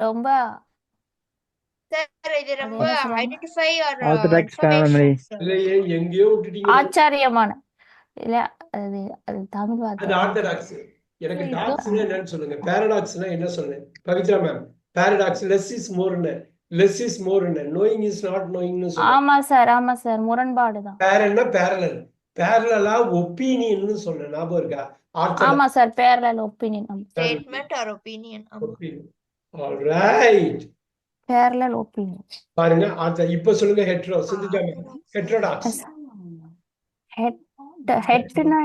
ரொம்ப. சார் இது ரொம்ப என்ன சொல்லுவாங்க? Identify or Orthodox family. இல்லையே எங்கேயோ விட்டுட்டீங்க ஆச்சரியமான. இல்ல அது அது தமிழ் அது வார்த்தை ஆர்த்தடாக்ஸ் எனக்கு இது- டாக்ஸ்னா என்னன்னு சொல்லுங்க. பாரடாக்ஸ்னா என்ன சொல்லுங்க? Pavithra ma'am paradox less is மோர்னு less is மோர்னு நோயிங் இஸ் நாட் நோயிங்னு சொல்லுங்க. ஆமா சார் ஆமா சார் முரண்பாடு தான். பேரல்னா பேரலல் பேரலா ஒப்பீனியன்னு ஞாபகம் இருக்கா? ஆமா sir parallel opinion statement or opinion opinion alright parallel opinion பாருங்க ஆர்த்த இப்ப சொல்லுங்க hetero Sindhuja ma'am heterodox head ஹெட்னா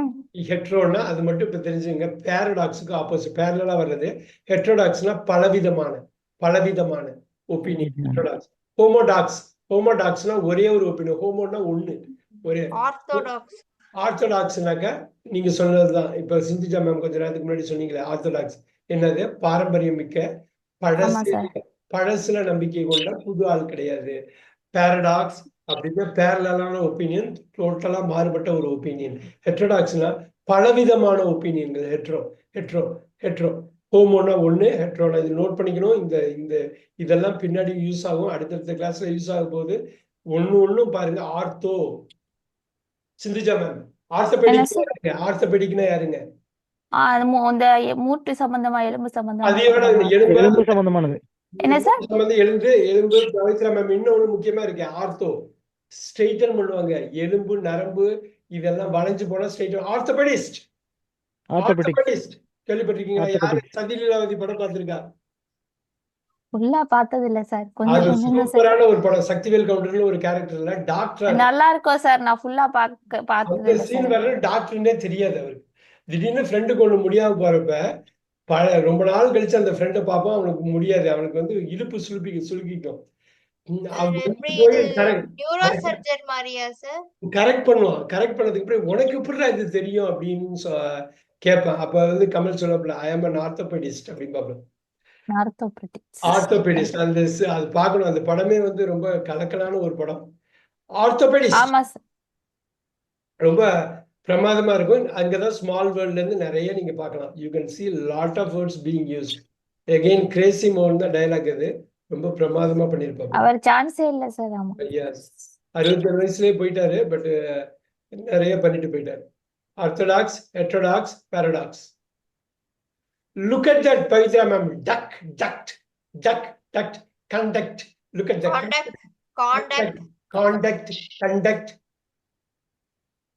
ஹெட்ரோனா அது மட்டும் இப்ப தெரிஞ்சுங்க. பேரடாக்ஸுக்கு ஆப்போசிட் பேரலா வர்றது. ஹெட்ரோடாக்ஸ்னா பலவிதமான பலவிதமான ஒப்பீனியன் ஹெட்ரோடாக்ஸ் ஹோமோடாக்ஸ் ஹோமோடாக்ஸ்னா ஒரே ஒரு ஒப்பீனியன் ஹோமோனா ஒண்ணு. ஒரே. ஆர்த்தோடாக்ஸ் ஆர்த்தோடாக்ஸ்னாக்க நீங்க சொன்னதுதான் இப்ப சிந்திஜா மேம் கொஞ்ச நேரத்துக்கு முன்னாடி சொன்னீங்களே ஆர்த்தோடாக்ஸ் என்னது? பாரம்பரியம் மிக்க பழசு. பழசுல நம்பிக்கை கொண்ட புது ஆள் கிடையாது. பேரடாக்ஸ் அப்படின்னா பேரலான ஒப்பீனியன் டோட்டலா மாறுபட்ட ஒரு ஒப்பீனியன் ஹெட்ரோடாக்ஸ்னா பலவிதமான ஒப்பீனியன்கள் ஹெட்ரோ ஹெட்ரோ ஹெட்ரோ ஹோமோனா ஒண்ணு ஹெட்ரோனா இது நோட் பண்ணிக்கணும். இந்த இந்த இதெல்லாம் பின்னாடி யூஸ் ஆகும். அடுத்தடுத்த கிளாஸ்ல யூஸ் ஆகும் போது ஒண்ணு ஒண்ணும் பாருங்க. ஆர்த்தோ. சிந்திஜா மேம். ஆர்த்தபெடிக் ஆர்த்தபெடிக்னா யாருங்க? எ- மூட்டு சம்பந்தமா எலும்பு சம்பந்தமா? அதே விட இந்த எலும்பு எலும்பு சம்பந்தமானது. என்ன சார்? வந்து எலும்பு எலும்பு பவித்ரா மேம் இன்னொன்னு முக்கியமா இருக்கு. ஆர்த்தோ. ஸ்ட்ரெயிட்டன் பண்ணுவாங்க. எலும்பு நரம்பு இதெல்லாம் வளைஞ்சு போனா ஸ்ட்ரெயிட் ஆர்த்தோபெடிஸ்ட் ஆர்த்தோபெடிஸ்ட் கேள்விப்பட்டிருக்கீங்களா? யாரு Orthopedic. சதி லீலாவதி படம் பார்த்திருக்கா? ஃபுல்லா பார்த்தது இல்ல சார். கொஞ்சம் அது கொஞ்சம் தான் சார். சூப்பரான ஒரு படம். சக்திவேல் கவுண்டர்ல ஒரு கேரக்டர்ல டாக்டர் நல்லா இருக்கும் சார். நான் ஃபுல்லா பார்க்க பார்த்தது அந்த சீன் வர டாக்டர்னே தெரியாது அவருக்கு. திடீர்னு ஃப்ரெண்டுக்கு ஒண்ணு முடியாம போறப்ப பல ரொம்ப நாள் கழிச்சு அந்த ஃப்ரெண்டை பார்ப்போம் அவனுக்கு முடியாது. அவனுக்கு வந்து இடுப்பு சுலுப்பி சுலுக்கிக்கும் எப்படி கரெக்ட் பண்ணுவான். கரெக்ட் பண்ணதுக்கு அப்புறம் உனக்கு எப்படிடா இது தெரியும்? அப்படின்னு சொ- கேட்பேன். அப்ப வந்து கமல் சொல்லப்பல ஐ எம் அன் ஆர்த்தோபெடிஸ்ட் அப்படின்னு ஆர்த்தோபெடிக்ஸ் ஆர்த்தோபெடிஸ்ட் அந்த அது பார்க்கணும். அந்த படமே வந்து ரொம்ப கலக்கலான ஒரு படம். ஆர்த்தோபெடிஸ்ட் ஆமா சார் ரொம்ப பிரமாதமா இருக்கும். அங்கதான் ஸ்மால் வேர்ல்ட்ல இருந்து நிறைய நீங்க பார்க்கலாம். You can see lot of words being used again Crazy மோகன் தான் டைலாக் இது ரொம்ப பிரமாதமா பண்ணியிருப்பாங்க. அவர் சான்ஸே இல்ல சார். ஆமா. எஸ் அறுபத்தேழு வயசுலயே போயிட்டாரு பட் நிறைய பண்ணிட்டு போயிட்டாரு. Orthodox heterodox paradox look at that Pavithra ma'am duck duct duck duct conduct look at that contact contact conduct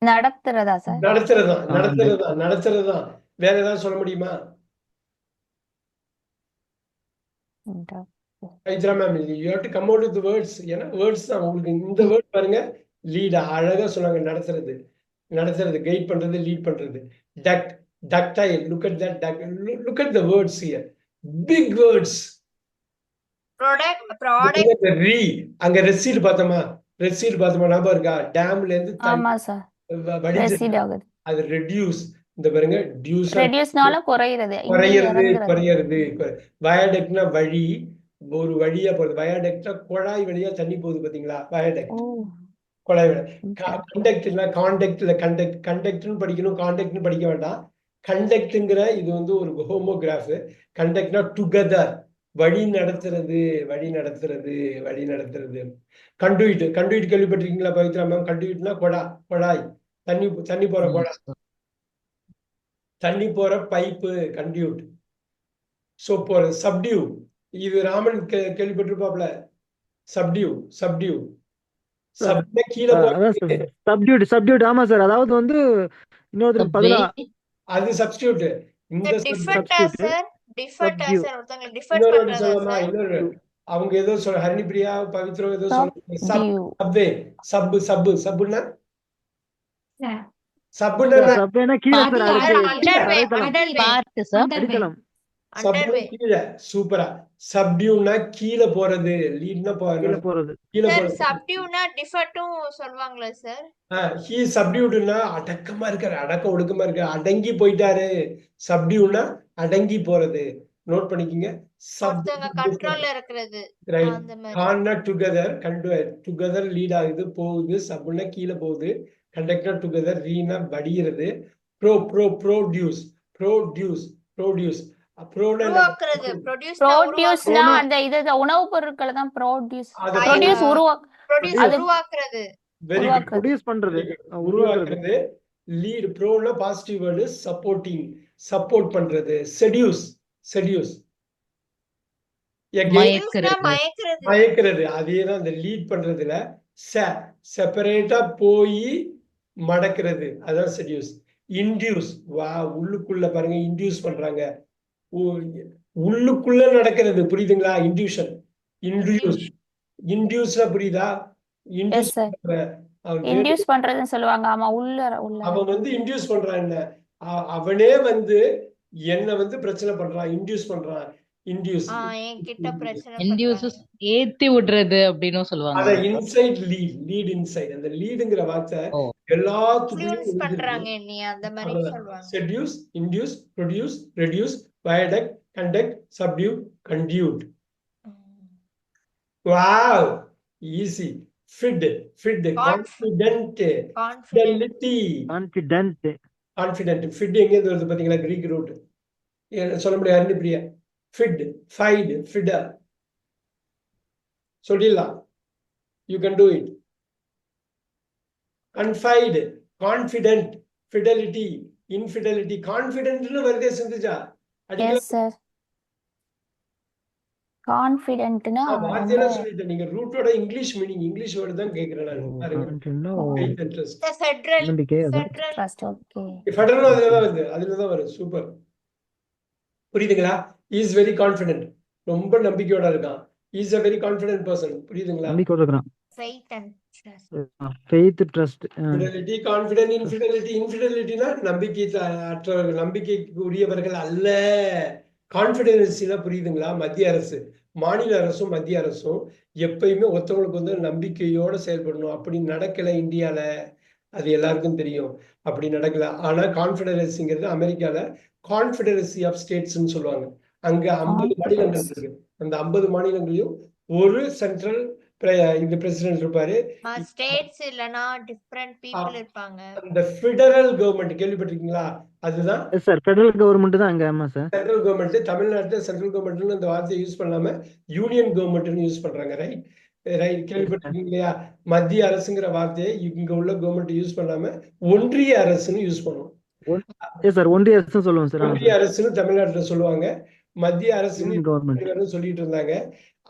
நடத்துறதா sir? நடத்துறதுதான் நடத்துறதுதான் நடத்துறதுதான் வேற ஏதாவது சொல்ல முடியுமா? Pavithra ma'am you have to come out with words ஏன்னா வேர்ட்ஸ் தான் உங்களுக்கு. இந்த வேர்ட் பாருங்க லீட் அழகா சொன்னாங்க நடத்துறது. நடத்துறது கைட் பண்றது லீட் பண்றது. Duct ductile look at that duck look at the words here pick words product product re அங்க ரெசீட் பார்த்தோமா? ரெசீட் பார்த்தோமா? ஞாபகம் இருக்கா? டேம்ல இருந்து ஆமா சார். வ- வடிஞ்சு அது ரெடியூஸ் இந்த பாருங்க டியூஸ் ரெடியூஸ்னால குறையிறது. குறையிறது குறையிறது. வயாடெக்ட்னா வழி ஒரு வழியா போகுது வயாடெக்ட்னா குழாய் வழியா தண்ணி போகுது பாத்தீங்களா? வயாடெக்ட் குழாய் கண்டக்ட்னா காண்டக்ட்ல கண்டக்ட் கண்டக்ட்னு படிக்கணும் காண்டக்ட்னு படிக்க வேண்டாம். கண்டக்ட்ங்கிற இது வந்து ஒரு ஹோமோகிராஃப் கண்டக்ட்னா டுகெதர் வழி நடத்துறது வழி நடத்துறது வழி நடத்துறது. கண்டுயிட் கண்டுயிட் கேள்விப்பட்டிருக்கீங்களா பவித்ரா மேம் கண்டுயிட்னா குழா குழாய். தண்ணி தண்ணி போற குழா தண்ணி போற பைப்பு கண்டியூட் சோ போற சப்டியூ இது ராமன் கேள்விப்பட்டிருப்பாப்ல? சப்டியூ சப்டியூ சப்டியூட் சப்டியூட் ஆமா சார் அதாவது வந்து இன்னொருத்தருக்கு பதிலா அது சப்ஸ்டியூட் இந்த அவங்க ஏதோ சொல்ல ஹரிபிரியா பவித்ரம் ஏதோ சொல்லுவாங்க சப் சப்பு சப்பு சப்புன்னா சூப்பரா. சப்டியூன்னா கீழே போறது லீட்னா கீழே போறது. கீழே சார் போறது. சப்டியூனா டிஃபர்ட்டும் சொல்லுவாங்களா சார் ஹீ சப்டியூடுனா அடக்கமா இருக்காரு அடக்க ஒடுக்கமா இருக்காரு அடங்கி போயிட்டாரு. சப்டியூனா அடங்கி போறது. நோட் பண்ணிக்கங்க. டுகெதர் டுகெதர் லீட் ஆகுது போகுது சப்னா கீழே போகுது. Conductor together Reena வடிகிறது pro pro produce produce produce உணவுப் பொருட்களை தான் ப்ரோடியூஸ் அது ப்ரோடியூஸ் உருவாக்குறது. வெரி குட் உருவாக்குறது. ப்ரொடியூஸ் பண்றது. உருவாக்குறது. உருவாக்குறது. லீட் ப்ரோனா பாசிட்டிவ் வேர்டு சப்போர்ட்டிங் சப்போர்ட் பண்றது. Seduce seduce. மயக்கிறது. அதே தான் அந்த லீட் பண்றதுல ச செப்பரேட்டா போய் மடக்கிறது. அதான் செடியூஸ். இன்டியூஸ் வா உள்ளுக்குள்ள பாருங்க இன்டியூஸ் பண்றாங்க. உள்ளுக்குள்ள நடக்கிறது. புரியுதுங்களா? இன்டியூஷன் இன்டியூஸ் இன்டியூஸ்னா புரியுதா? இன்டியூஸ் பண்றதுன்னு சொல்லுவாங்க. ஆமா உள்ள உள்ள அவன் வந்து இன்டியூஸ் பண்றான் என்ன? அவனே வந்து என்ன வந்து பிரச்சனை பண்றான் இன்டியூஸ் பண்றான் இன்டியூஸ் என்கிட்ட பிரச்சனை இன்டியூசஸ் ஏத்தி விடுறது அப்படின்னும் சொல்லுவாங்க. அத இன்சைட் லீட் லீட் இன்சைட் அந்த லீடுங்கிற வார்த்தை. இன்ஃப்ளூயன்ஸ் பண்றாங்க எல்லாத்துக்கும் என்னைய அந்த மாதிரி. சொல்லுவாங்க. Seduce induce produce reduce viaduct conduct subdue conduit wow easy fit fit confident confident confident fit எங்கேருந்து வருது பார்த்தீங்களா கிரீக் ரூட் சொல்ல முடியாது. அருண் பிரியா? ஃபிட் ஃபைடு ஃபிடர் சொல்லிடலாம். யூ கேன் டூ இட் அன்ஃபைடு கான்ஃபிடென்ட் ஃபிடலிட்டி இன்ஃபிடலிட்டி கான்ஃபிடென்ட்னு வருதே சிந்துஜா. அடிக்கல கான்ஃபிடென்ட்னா வார்த்தையெல்லாம் சொல்லிட்டேன். நீங்க ரூட்டோட இங்கிலீஷ் மீனிங் இங்கிலீஷ் வேர்டு தான் கேக்குறேன் நான். Faith and. ஃபெடரல் அதுல தான் வருது. அதுல தான் வரும் சூப்பர் புரியுதுங்களா? இஸ் வெரி கான்ஃபிடென்ட் ரொம்ப நம்பிக்கையோட இருக்கான். Is a very confident person புரியுதுங்களா? நம்பிக்கையோட கான்ஃபிடென்ட் இன்ஃபிடலிட்டி இன்ஃபிடலிட்டினா நம்பிக்கை நம்பிக்கைக்கு உரியவர்கள் அல்ல. கான்ஃபிடென்சினா புரியுதுங்களா? மத்திய அரசு. மாநில அரசும் மத்திய அரசும் எப்பயுமே ஒருத்தவங்களுக்கு வந்து நம்பிக்கையோட செயல்படணும். அப்படி நடக்கல இந்தியால அது எல்லாருக்கும் தெரியும். அப்படி நடக்கல. ஆனா கான்ஃபெடரசிங்கிறது அமெரிக்கால கான்ஃபெடரசி ஆஃப் ஸ்டேட்ஸ்னு சொல்லுவாங்க. அங்க ஐம்பது மாநிலங்கள் இருக்கு. அந்த ஐம்பது மாநிலங்களையும் ஒரு சென்ட்ரல் இந்த பிரசிடென்ட் இருப்பாரு ஸ்டேட்ஸ் இல்லனா டிஃபரண்ட் பீப்புள் இருப்பாங்க. அந்த ஃபெடரல் கவர்மெண்ட் கேள்விப்பட்டிருக்கீங்களா? அதுதான். எஸ் சார் ஃபெடரல் கவர்மெண்ட் தான் அங்க ஆமா சார் சென்ட்ரல் கவர்மெண்ட் தமிழ்நாட்டுல சென்ட்ரல் கவர்மெண்ட்னு அந்த வார்த்தையை யூஸ் பண்ணாம யூனியன் கவர்மெண்ட்னு யூஸ் பண்றாங்க ரைட் ரைட் கேள்விப்பட்டிருக்கீங்க இல்லையா? மத்திய அரசுங்கிற வார்த்தையை இங்க உள்ள கவர்மெண்ட் யூஸ் பண்ணாம ஒன்றிய அரசுன்னு யூஸ் பண்ணுவோம் எஸ் சார் ஒன்றிய அரசு சொல்லுவோம் சார் ஒன்றிய அரசுன்னு தமிழ்நாட்டுல சொல்லுவாங்க. மத்திய கவர்மெண்ட் இவரும் சொல்லிட்டு இருந்தாங்க.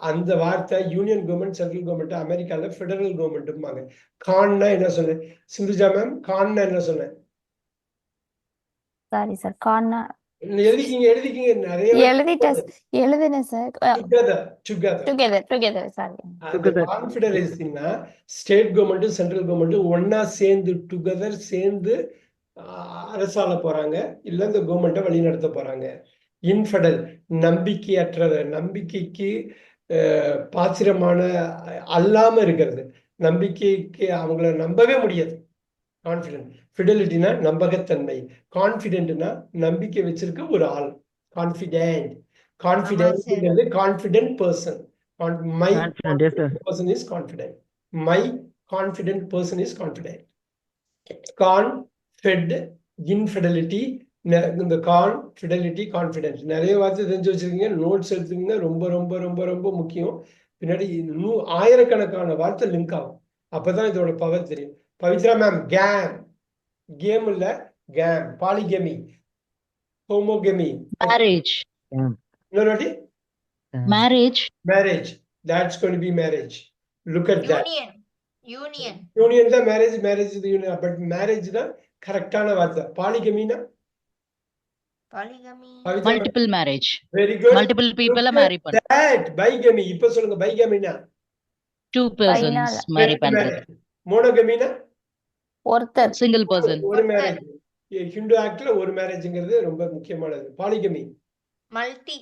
அந்த வார்த்தை யூனியன் கவர்மெண்ட் சென்ட்ரல் கவர்மெண்ட் அமெரிக்கால ஃபெடரல் கவர்மெண்ட்பாங்க கான்னா என்ன சொன்னேன் சிந்துஜா மேம் கான்னா என்ன சொன்னேன் சாரி சார் கான்னா. எழுதிக்கிங்க எழுதிக்கிங்க. நிறைய எழுதிட்டேன் எழுதினேன் sir together together together together sorry அந்த கான்ஃபெடரேசின்னா ஸ்டேட் கவர்மெண்ட்டும் சென்ட்ரல் கவர்மெண்ட்டும் ஒண்ணா சேர்ந்து டுகெதர் சேர்ந்து ஆஹ், அரசாள போறாங்க. இல்ல இந்த கவர்மெண்ட்டை வழிநடத்த போறாங்க. இன்ஃபெடல் நம்பிக்கையற்ற நம்பிக்கைக்கு பாத்திரமான அல்லாம இருக்கிறது. நம்பிக்கைக்கு அவங்கள நம்பவே முடியாது. கான்ஃபிடென்ட் ஃபிடலிட்டினா நம்பகத்தன்மை. கான்ஃபிடென்ட்னா நம்பிக்கை வச்சிருக்க ஒரு ஆள். Confident confident confident person my confident yes sir person is confident. My confident person is confident. இந்த கான் ஃபிடலிட்டி கான்ஃபிடென்ஸ் நிறைய வார்த்தை தெரிஞ்சு வச்சிருக்கீங்க. நோட்ஸ் எடுத்துக்கீங்க ரொம்ப ரொம்ப ரொம்ப ரொம்ப முக்கியம். பின்னாடி நூ ஆயிரக்கணக்கான வார்த்தை லிங்க் ஆகும். அப்பதான் இதோட பவர் தெரியும். பவித்ரா மேம் கேம் கேம் இல்ல கேம் பாலிகெமி ஹோமோகெமி மேரேஜ் இன்னொரு வாட்டி. Marriage marriage going to be marriage. Look at that. Union union தான் marriage marriage union but marriage தான் கரெக்டான வார்த்தை. பாலிகமினா polygamy multiple marriage very good multiple people marry பண்ண. That bigamy. இப்ப சொல்லுங்க பைகமினா? டூ பர்சன்ஸ் மேரி பண்றது. மோனோகமினா? ஒருத்தர். சிங்கிள் பர்சன் ஒரு மேரேஜ் ஹிந்து ஆக்ட்ல ஒரு மேரேஜ்ங்கிறது ரொம்ப முக்கியமானது. பாலிகமி. மல்டி.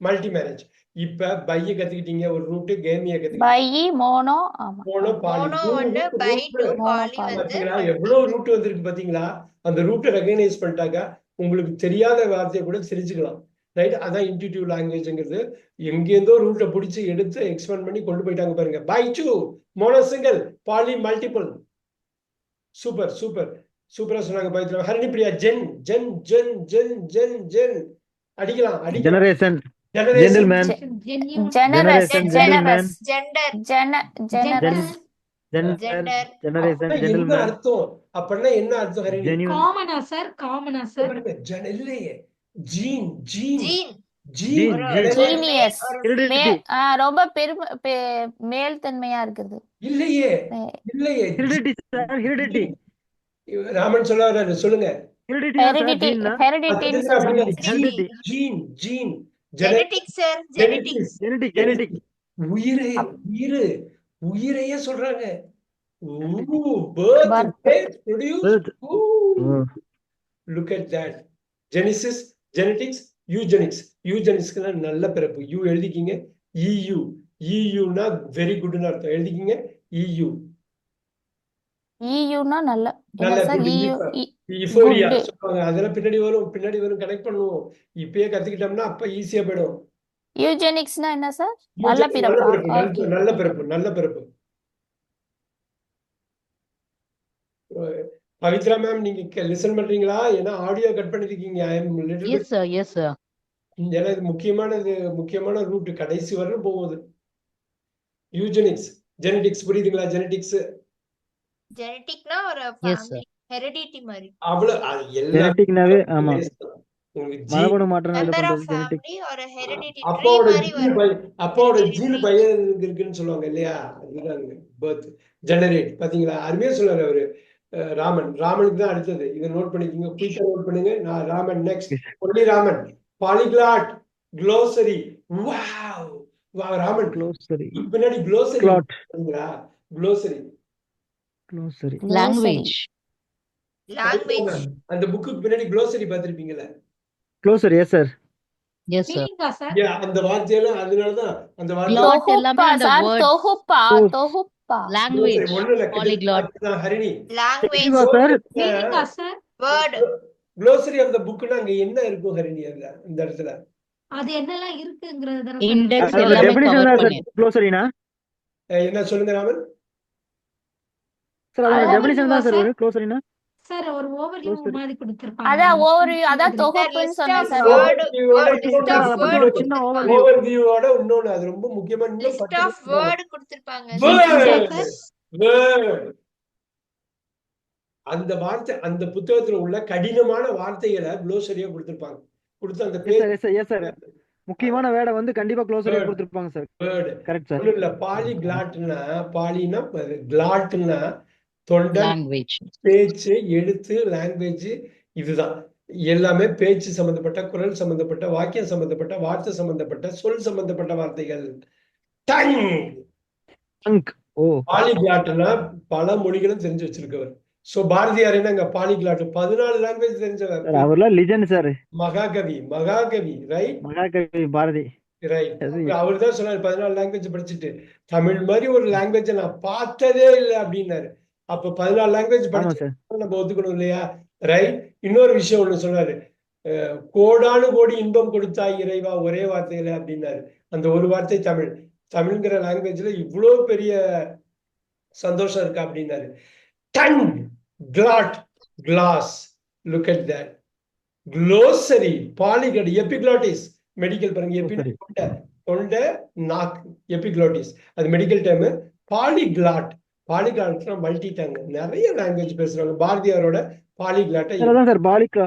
மல்டி மேரேஜ் இப்ப பைய கத்துக்கிட்டீங்க ஒரு ரூட் கேமிய கத்துக்கிட்டீங்க. பை மோனோ ஆமா. Mono poly. மோனோ ஒன்னு பை டு பாலி வந்து. எவ்வளவு ரூட் வந்திருக்கு பாத்தீங்களா? அந்த ரூட்டை ரெகனைஸ் பண்ணிட்டாக்கா உங்களுக்கு தெரியாத வார்த்தையை கூட தெரிஞ்சுக்கலாம் ரைட் அதான் இன்டிடியூவ் லாங்குவேஜ்ங்கிறது எங்கேருந்தோ ரூட்டை பிடிச்சி எடுத்து எக்ஸ்பேண்ட் பண்ணி கொண்டு போயிட்டாங்க பாருங்க bi two mono single poly multiple super super சூப்பரா சொன்னாங்க Pavithra Harini Priya gen gen gen gen gen gen அடிக்கலாம் அடிக்கலாம் generation Generation. Gentleman. Generous Generation, generous gender gen generous gender gender generation அப்படின்னா என்ன ஜென்டில்மேன் அர்த்தம்? அப்படின்னா என்ன அர்த்தம்? ஹரிணி ஜெனியூன் காமனா சார் காமனா சார் இல்லையே. Gene gene. ஜீனியஸ் ரொம்ப பெருமை பெ- மேல்தன்மையா இருக்குது. இல்லையே. இல்லையே. ஹெரிடிட்டி சார் ஹெரிடிட்டி ராமன் சொல்ல சொல்லுங்க. Gene gene genetic sir genetic genetic genetic உயிரே உயிரு. உயிரையே சொல்றாங்க. Ooh. Look at that. Genesis, genetics, eugenics. Eugenicsக்குனா நல்ல பிறப்பு. யூ எழுதிக்கிங்க. EU. EUனா வெரி குட்னு அர்த்தம். எழுதிக்கிங்க. E EU. இயூனா நல்ல. என்ன நல்ல இயூ. சொல்லுவாங்க. அதெல்லாம் பின்னாடி வரும் பின்னாடி வரும் கனெக்ட் பண்ணுவோம். இப்பயே கத்துக்கிட்டோம்னா அப்ப ஈஸியா போயிடும். யூஜெனிக்ஸ்னா என்ன சார் நல்ல பிறப்பா. நல்ல- பிறப்பு நல்ல பிறப்பு பவித்ரா மேம் நீங்க லிசன் பண்றீங்களா? ஏன்னா ஆடியோ கட் பண்ணிருக்கீங்க. I am little Yes, sir. Yes, sir. ஏன்னா இது முக்கியமானது முக்கியமான ரூட் கடைசி வரலும் போகுது. யூஜெனிக்ஸ் ஜெனடிக்ஸ் புரியுதுங்களா? ஜெனடிக்ஸ் ஜெனடிக்னா ஒரு. ஹெரிடிட்டி மாதிரி. அவ்வளவு அது மரபணு அப்பாவோட மாதிரி ஜீன் பையன் அப்பாவோட ஜீன் பையன் இருக்குன்னு சொல்லுவாங்க இல்லையா? அதுதான் பர்த் ஜெனரேட் பாத்தீங்களா? அருமையா சொன்னாரு அவரு. ராமன். ராமனுக்கு தான் அடுத்தது. இதை நோட் பண்ணிக்கோங்க குயிக்கா நோட் பண்ணுங்க. நான் Raman next only Raman. Polyglot glossary wow வா ராமன். க்ளோசரி பின்னாடி க்ளோசரி பாத்தீங்களா க்ளோசரி க்ளோசரி Language. லாங்குவேஜ் அந்த புக்குக்கு பின்னாடி க்ளோசரி பார்த்திருப்பீங்கல்ல? க்ளோசரி எஸ் சார் மீனிங்கா சார் அந்த வார்த்தையெல்லாம் அதனாலதான் அந்த வார்த்தை எல்லாமே அந்த words. தொகுப்பா. தொகுப்பா Polyglot. கிட்டத்தட்ட Harini. Language sir மீனிங்கா sir word glossary of the புக்னா அங்க என்ன இருக்கும் ஹரிணி அதுல இந்த இடத்துல? அது என்னெல்லாம் இருக்குங்கிறது தானே அதோட எல்லாமே தான். க்ளோசரினா என்ன சொல்லுங்க ராமன்? சார் அதோட Overview டெபினிஷன் தான் சார் சார்? வரும் க்ளோசரினா சார் ஒரு ஓவர்வியூ மாதிரி கொடுத்திருப்பாங்க. அதான் overview, அதான் தொகுப்புன்னு சொன்னேன் சார். ஒரு சின்ன. ஓவர்வியூவோட இன்னொன்னு அது ரொம்ப முக்கியமா லிஸ்ட் ஆஃப் வேர்ட் கொடுத்திருப்பாங்க. அந்த வார்த்தை அந்த புத்தகத்துல உள்ள கடினமான வார்த்தைகளை க்ளோசரியா கொடுத்திருப்பாங்க. கொடுத்து அந்த பேர் முக்கியமான வேர்டை வந்து கண்டிப்பா க்ளோசரியா. கொடுத்துருப்பாங்க சார் வேர்டு கரெக்ட் சார் இல்ல பாலி கிளாட்னா பாலினா கிளாட்னா தொண்டை. பேச்சு எழுத்து லாங்குவேஜ் இதுதான். எல்லாமே பேச்சு சம்பந்தப்பட்ட குரல் சம்பந்தப்பட்ட வாக்கியம் சம்பந்தப்பட்ட வார்த்தை சம்பந்தப்பட்ட சொல் சம்பந்தப்பட்ட வார்த்தைகள். டங்! டங்க். ஓ. பாலிகிளாட்னா பல மொழிகளும் தெரிஞ்சு வச்சிருக்கவர். சோ பாரதியார் என்னங்க பாலிகிளாட் பதினாலு லாங்குவேஜ் தெரிஞ்சவர். சார் அவர்லாம் legend sir. Mahakavi Mahakavi right Mahakavi Bharathi. Right அவர் தான் சொன்னார் பதினாலு லாங்குவேஜ் படிச்சுட்டு. தமிழ் மாதிரி ஒரு லாங்குவேஜ் நான் பார்த்ததே இல்லை அப்படின்னாரு. அப்ப பதினாலு லாங்குவேஜ் படிச்சு நம்ம ஒத்துக்கணும் இல்லையா? ரைட் இன்னொரு விஷயம் ஒண்ணு சொன்னாரு. கோடானு கோடி இன்பம் கொடுத்தாய் இறைவா ஒரே வார்த்தையில அப்படின்னாரு. அந்த ஒரு வார்த்தை தமிழ். தமிழ்ங்கிற லாங்குவேஜ்ல இவ்வளோ பெரிய சந்தோஷம் இருக்கா அப்படின்னாரு. Done glad glass look at that glossary polyglot epiglottis medical பாருங்க எபி தொண்டை நாக்கு எபிக்ளாட்டிஸ் அது மெடிக்கல் டேர்மு பாலிகிளாட் பாலிகிளாட்னா மல்டி டங் நிறைய லாங்குவேஜ் பேசுறாங்க. பாரதியாரோட பாலிகிளாட்டை சார் பாலிகா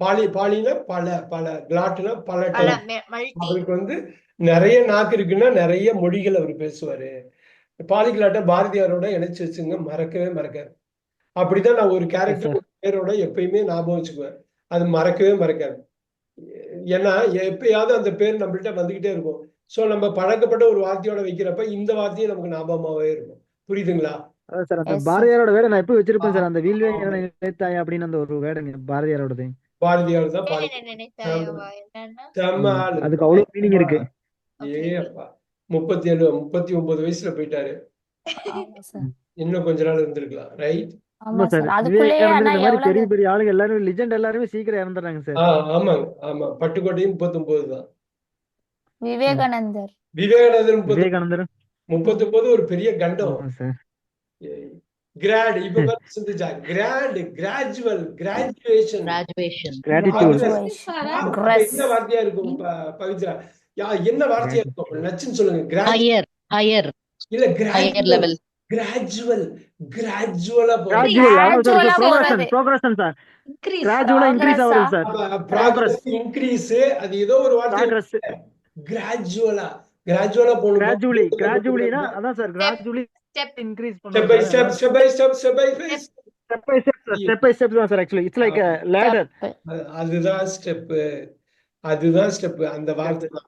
பாலி பாலினா பல பல கிளாட்னா பல அவருக்கு வந்து நிறைய நாக்கு இருக்குன்னா நிறைய மொழிகள் அவர் பேசுவாரு. பாலிகிளாட்ட பாரதியாரோட இணைச்சு வச்சுங்க மறக்கவே மறக்காது. அப்படிதான் நான் ஒரு கேரக்டர் பேரோட எப்பயுமே ஞாபகம் வச்சுக்குவேன். அது மறக்கவே மறக்காது. ஏன்னா எப்பயாவது அந்த பேர் நம்மள்ட்ட வந்துகிட்டே இருக்கும். சோ நம்ம பழக்கப்பட்ட ஒரு வார்த்தையோட வைக்கிறப்ப இந்த வார்த்தையும் நமக்கு ஞாபகமாவே இருக்கும். புரியுதுங்களா? அதான் சார் அந்த. பாரதியாரோட வேடை நான் எப்போ வச்சிருப்பேன் சார்? அந்த வீல்வே நினைத்தாய் அப்படின்னு அந்த ஒரு வேடங்க பாரதியாரோடது. பாரதியார் தான். அதுக்கு அவ்வளவு மீனிங் இருக்கு. ஏ அப்பா. முப்பத்தி ஏழு முப்பத்தி ஒன்பது வயசுல போயிட்டாரு இன்னும் கொஞ்ச நாள் இருந்திருக்கலாம். ரைட் ஆமா சார். விவேகானந்தர் பெரிய பெரிய ஆளுங்க எல்லாரும் லிஜெண்ட் எல்லாருமே சீக்கிரம் இறந்துடுறாங்க சார். ஆமாங்க. ஆமா. பட்டுக்கோட்டையும் முப்பத்தொன்பது தான். விவேகானந்தர். விவேகானந்தர் முப்பத்தி முப்பத்தொன்பது ஒரு பெரிய கண்டம். கிராட் இப்ப சிந்துஜா கிராட் கிராஜுவல் கிராஜுவேஷன். என்ன வார்த்தையா இருக்கும் பவித்ரா? யா என்ன வார்த்தையா இருக்கும் நச்சுன்னு சொல்லுங்க. Higher, higher, இல்ல கிராஜுவல் level. கிராஜுவல் கிராஜுவலா ப்ரோக்ரஷன் சார் இன்க்ரீஸ் கிராஜுவலா இன்க்ரீஸ்? ஆகுது சார். ப்ராக்ரஸ் இன்க்ரீஸ் அது ஏதோ ஒரு வார்த்தை கிராஜுவலா கிராஜுவலா போகணும். கிராஜுவலி கிராஜுவலினா அதான் sir gradually Step. Increase step by step step by step step by step by step step by step தான் sir actually it's like ladder அதுதான் ஸ்டெப் அதுதான் ஸ்டெப் அந்த வார்த்தை தான்.